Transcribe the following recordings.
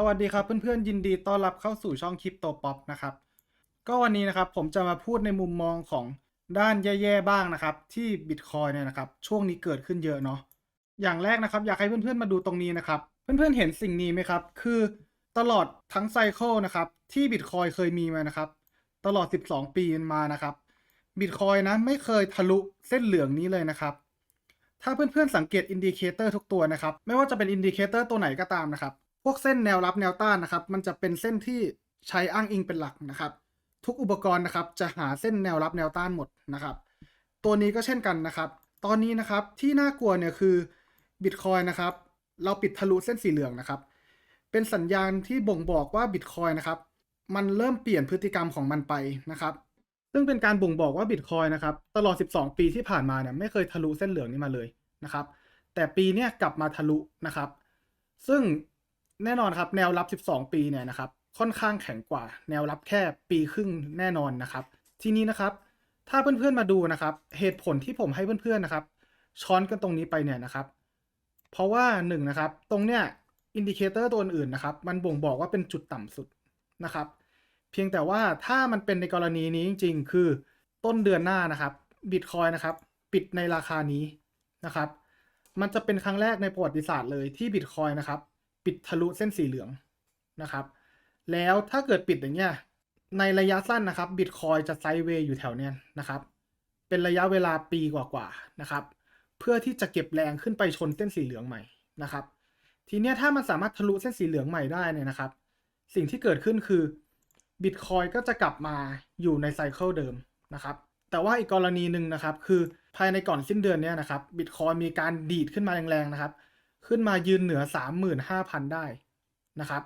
สวัสดีครับเพื่อนๆยินดีต้อนรับเข้าสู่ช่องคริปโตป๊อปนะครับ ก็วันนี้นะครับผมจะมาพูดในมุมมองของด้านแย่ๆบ้างนะครับ ที่บิตคอยเนี่ยนะครับ ช่วงนี้เกิดขึ้นเยอะเนาะอย่างแรกนะครับ อยากให้เพื่อนๆมาดูตรงนี้นะครับ เพื่อนๆเห็นสิ่งนี้ไหมครับ คือตลอดทั้งไซเคิลนะครับ ที่บิตคอยเคยมีมานะครับ ตลอด 12 ปีมานะครับบิตคอยนะไม่เคยทะลุเส้นเหลืองนี้เลยนะครับถ้าเพื่อนๆสังเกตอินดิเคเตอร์ทุกตัวนะครับ ไม่ว่าจะเป็นอินดิเคเตอร์ตัวไหนก็ตามนะครับ พวกเส้นแนวรับแนวต้านนะครับ มันจะเป็นเส้นที่ใช้อ้างอิงเป็นหลักนะครับ ทุกอุปกรณ์นะครับจะหาเส้นแนวรับแนวต้านหมดนะครับ ตัวนี้ก็เช่นกันนะครับ ตอนนี้นะครับที่น่ากลัวเนี่ยคือบิตคอยนะครับ เราปิดทะลุเส้นสีเหลืองนะครับ เป็นสัญญาณที่บ่งบอกว่าบิตคอยนะครับ มันเริ่มเปลี่ยนพฤติกรรมของมันไปนะครับ ซึ่งเป็นการบ่งบอกว่าบิตคอยนะครับ ตลอด 12 ปีที่ผ่านมาเนี่ยไม่เคยทะลุเส้นเหลืองนี้มาเลยนะครับ แต่ปีนี้กลับมาทะลุนะครับ ซึ่ง แน่นอนครับแนวรับ 12 ปีเนี่ยนะครับค่อนข้างแข็งกว่า แนวรับแค่ปีครึ่งแน่นอนนะครับ ทีนี้นะครับ ถ้าเพื่อนๆมาดูนะครับ เหตุผลที่ผมให้เพื่อนๆนะครับ ช้อนกันตรงนี้ไปเนี่ยนะครับ เพราะว่าหนึ่งนะครับ ตรงเนี้ยอินดิเคเตอร์ตัวอื่นๆนะครับ มันบ่งบอกว่าเป็นจุดต่ำสุดนะครับ เพียงแต่ว่าถ้ามันเป็นในกรณีนี้จริง ๆ คือต้นเดือนหน้านะครับบิตคอยนะครับ ปิดในราคานี้นะครับ มันจะเป็นครั้งแรกในประวัติศาสตร์เลยที่บิตคอยนะครับ ปิดทะลุเส้นสีเหลืองนะครับ แล้วถ้าเกิดปิดอย่างเงี้ยในระยะสั้นนะครับบิตคอยจะไซด์เวย์อยู่แถวเนี้ยนะครับ เป็นระยะเวลาปีกว่าๆนะครับ เพื่อที่จะเก็บแรงขึ้นไปชนเส้นสีเหลืองใหม่นะครับ ทีเนี้ยถ้ามันสามารถทะลุเส้นสีเหลืองใหม่ได้เนี่ยนะครับ สิ่งที่เกิดขึ้นคือบิตคอยก็จะกลับมาอยู่ในไซเคิลเดิมนะครับ แต่ว่าอีกกรณีหนึ่งนะครับ คือภายในก่อนสิ้นเดือนเนี้ยนะครับบิตคอยมีการดีดขึ้นมาแรงๆนะครับ ขึ้นมายืนเหนือ 35,000 ได้นะครับ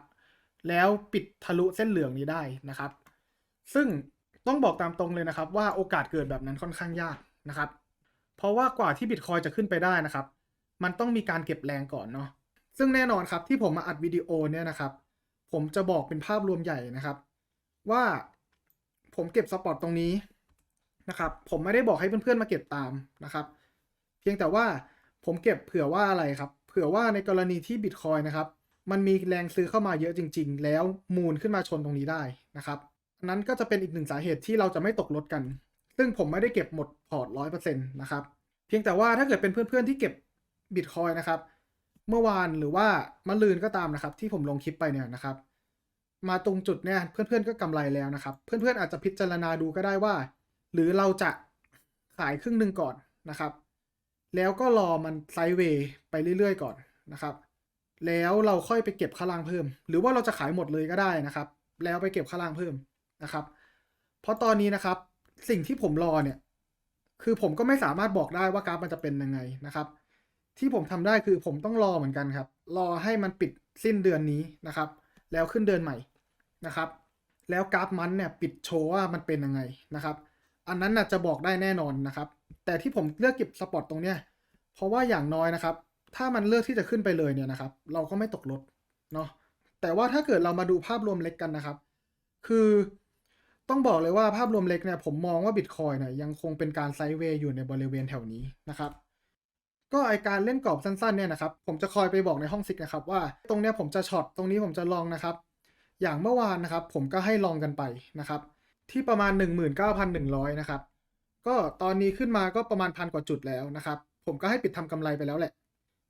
แล้วปิดทะลุเส้นเหลืองนี้ได้นะครับ ซึ่งต้องบอกตามตรงเลยนะครับ ว่าโอกาสเกิดแบบนั้นค่อนข้างยากนะครับ เพราะว่ากว่าที่บิตคอยจะขึ้นไปได้นะครับ มันต้องมีการเก็บแรงก่อนเนาะซึ่งแน่นอนครับที่ผมมาอัดวิดีโอเนี่ยนะครับ ผมจะบอกเป็นภาพรวมใหญ่นะครับ ว่าผมเก็บสปอตตรงนี้นะครับ ผมไม่ได้บอกให้เพื่อนๆมาเก็บตามนะครับ เพียงแต่ว่าผมเก็บเผื่อว่าอะไรครับ เผื่อว่าในกรณีที่บิตคอยนะครับ มันมีแรงซื้อเข้ามาเยอะจริง ๆ แล้วมูลขึ้นมาชนตรงนี้ได้นะครับนั้นก็จะเป็นอีกหนึ่งสาเหตุที่เราจะไม่ตกรถกัน ซึ่งผมไม่ได้เก็บหมดพอร์ตร้อยเปอร์เซ็นต์นะครับ เพียงแต่ว่าถ้าเกิดเป็นเพื่อนๆที่เก็บบิตคอยนะครับ เมื่อวานหรือว่ามะลืนก็ตามนะครับ ที่ผมลงคลิปไปเนี่ยนะครับ มาตรงจุดเนี่ยเพื่อนๆก็กำไรแล้วนะครับ เพื่อนๆอาจจะพิจารณาดูก็ได้ว่า หรือเราจะขายครึ่งหนึ่งก่อนนะครับ แล้วก็รอมันไซด์เวย์ไปเรื่อยๆก่อนนะครับ แล้วเราค่อยไปเก็บข้างล่างเพิ่ม หรือว่าเราจะขายหมดเลยก็ได้นะครับ แล้วไปเก็บข้างล่างเพิ่มนะครับ เพราะตอนนี้นะครับสิ่งที่ผมรอเนี่ย คือผมก็ไม่สามารถบอกได้ว่ากราฟมันจะเป็นยังไงนะครับ ที่ผมทำได้คือผมต้องรอเหมือนกันครับ รอให้มันปิดสิ้นเดือนนี้นะครับ แล้วขึ้นเดือนใหม่นะครับ แล้วกราฟมันเนี่ยปิดโชว์ว่ามันเป็นยังไงนะครับ อันนั้นน่ะจะบอกได้แน่นอนนะครับ แต่ที่ผมเลือกเก็บสปอตตรงเนี้ยเพราะว่าอย่างน้อยนะครับ ถ้ามันเลือกที่จะขึ้นไปเลยเนี่ยนะครับ เราก็ไม่ตกรถเนาะแต่ว่าถ้าเกิดเรามาดูภาพรวมเล็กกันนะครับ คือต้องบอกเลยว่าภาพรวมเล็กเนี่ยผมมองว่าบิตคอยเนี่ยยังคงเป็นการไซด์เวย์อยู่ในบริเวณแถวนี้นะครับ ก็ไอการเล่นกรอบสั้นๆเนี่ยนะครับ ผมจะคอยไปบอกในห้องซิกนะครับ ว่าตรงเนี้ยผมจะช็อตตรงนี้ผมจะลองนะครับ อย่างเมื่อวานนะครับ ผมก็ให้ลองกันไปนะครับ ที่ประมาณ 19,100 นะครับ ก็ตอนนี้ขึ้นมาก็ประมาณพันกว่าจุดแล้วนะครับ ผมก็ให้ปิดทำกำไรไปแล้วแหละ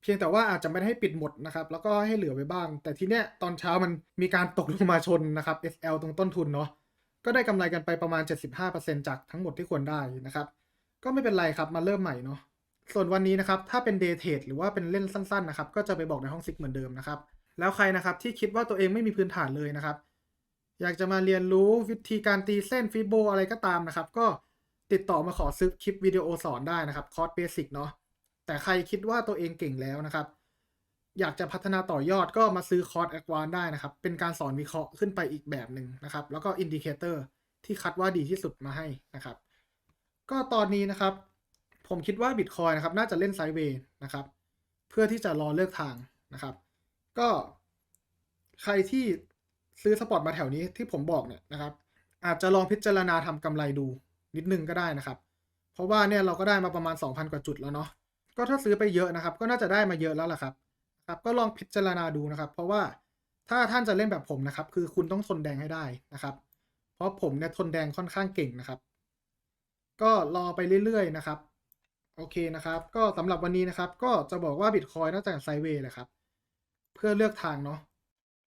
เพียงแต่ว่าอาจจะไม่ได้ให้ปิดหมดนะครับ แล้วก็ให้เหลือไว้บ้าง แต่ทีเนี้ยตอนเช้ามันมีการตกลงมาชนนะครับ SL ตรงต้นทุนเนาะ ก็ได้กำไรกันไปประมาณ 75%จากทั้งหมดที่ควรได้นะครับ ก็ไม่เป็นไรครับ มาเริ่มใหม่เนาะ ส่วนวันนี้นะครับ ถ้าเป็นเดย์เทรดหรือว่าเป็นเล่นสั้นๆนะครับ ก็จะไปบอกในห้องซิกเหมือนเดิมนะครับ แล้วใครนะครับที่คิดว่าตัวเองไม่มีพื้นฐานเลยนะครับ อยากจะมาเรียนรู้วิธีการตีเส้นฟิโบอะไรก็ตามนะครับ ก็ติดต่อมาขอซื้อคลิปวิดีโอสอนได้นะครับคอร์สเบสิกเนาะแต่ใครคิดว่าตัวเองเก่งแล้วนะครับ อยากจะพัฒนาต่อยอดก็มาซื้อคอร์สแอดวานได้นะครับ เป็นการสอนวิเคราะห์ขึ้นไปอีกแบบหนึ่งนะครับ แล้วก็อินดิเคเตอร์ที่คัดว่าดีที่สุดมาให้นะครับ ก็ตอนนี้นะครับ ผมคิดว่าบิตคอยนะครับ น่าจะเล่นไซด์เวย์นะครับ เพื่อที่จะรอเลือกทางนะครับ ก็ใครที่ ซื้อสปอตมาแถวนี้ที่ผมบอกเนี่ยนะครับอาจจะลองพิจารณาทำกำไรดูนิดนึงก็ได้นะครับ เพราะว่าเนี่ยเราก็ได้มาประมาณ 2,000 กว่าจุดแล้วเนาะก็ถ้าซื้อไปเยอะนะครับ ก็น่าจะได้มาเยอะแล้วล่ะครับครับ ก็ลองพิจารณาดูนะครับ เพราะว่าถ้าท่านจะเล่นแบบผมนะครับ คือคุณต้องทนแดงให้ได้นะครับ เพราะผมเนี่ยทนแดงค่อนข้างเก่งนะครับ ก็รอไปเรื่อยๆนะครับโอเคนะครับ ก็สำหรับวันนี้นะครับ ก็จะบอกว่าบิตคอยน่าจะไซเวย์แหละครับ เพื่อเลือกทางเนาะ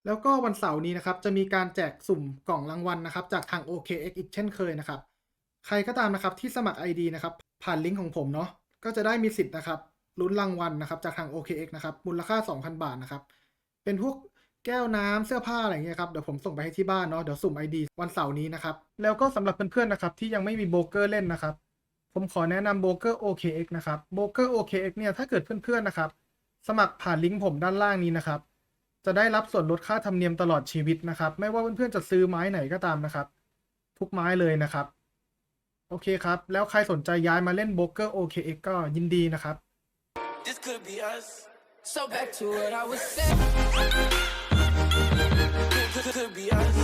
แล้วก็วันเสาร์นี้นะครับจะมีการแจกสุ่มกล่องรางวัลนะครับ จากทาง OKX อีกเช่นเคยนะครับ ใครก็ตามนะครับที่สมัคร ID นะครับ ผ่านลิงก์ของผมเนาะก็จะได้มีสิทธิ์นะครับลุ้นรางวัลนะครับจากทาง OKX นะครับมูลค่า 2,000 บาทนะครับ เป็นพวกแก้วน้ำเสื้อผ้าอะไรอย่างเงี้ยครับ เดี๋ยวผมส่งไปให้ที่บ้านเนาะเดี๋ยวสุ่ม ID วันเสาร์นี้นะครับ แล้วก็สำหรับเพื่อนๆนะครับ ที่ยังไม่มีโบรกเกอร์เล่นนะครับ ผมขอแนะนำโบรกเกอร์ OKX นะครับโบรกเกอร์ OKX เนี่ยถ้าเกิดเพื่อนๆนะครับ สมัครผ่านลิงก์ผมด้านล่างนี้นะครับ จะได้รับส่วนลดค่าธรรมเนียมตลอดชีวิตนะครับ ไม่ว่าเพื่อนๆจะซื้อไม้ไหนก็ตามนะครับ ทุกไม้เลยนะครับ โอเคครับ แล้วใครสนใจย้ายมาเล่นโบเกอร์ OKX ก็ยินดีนะครับ This could be us so back to what I was saying could be us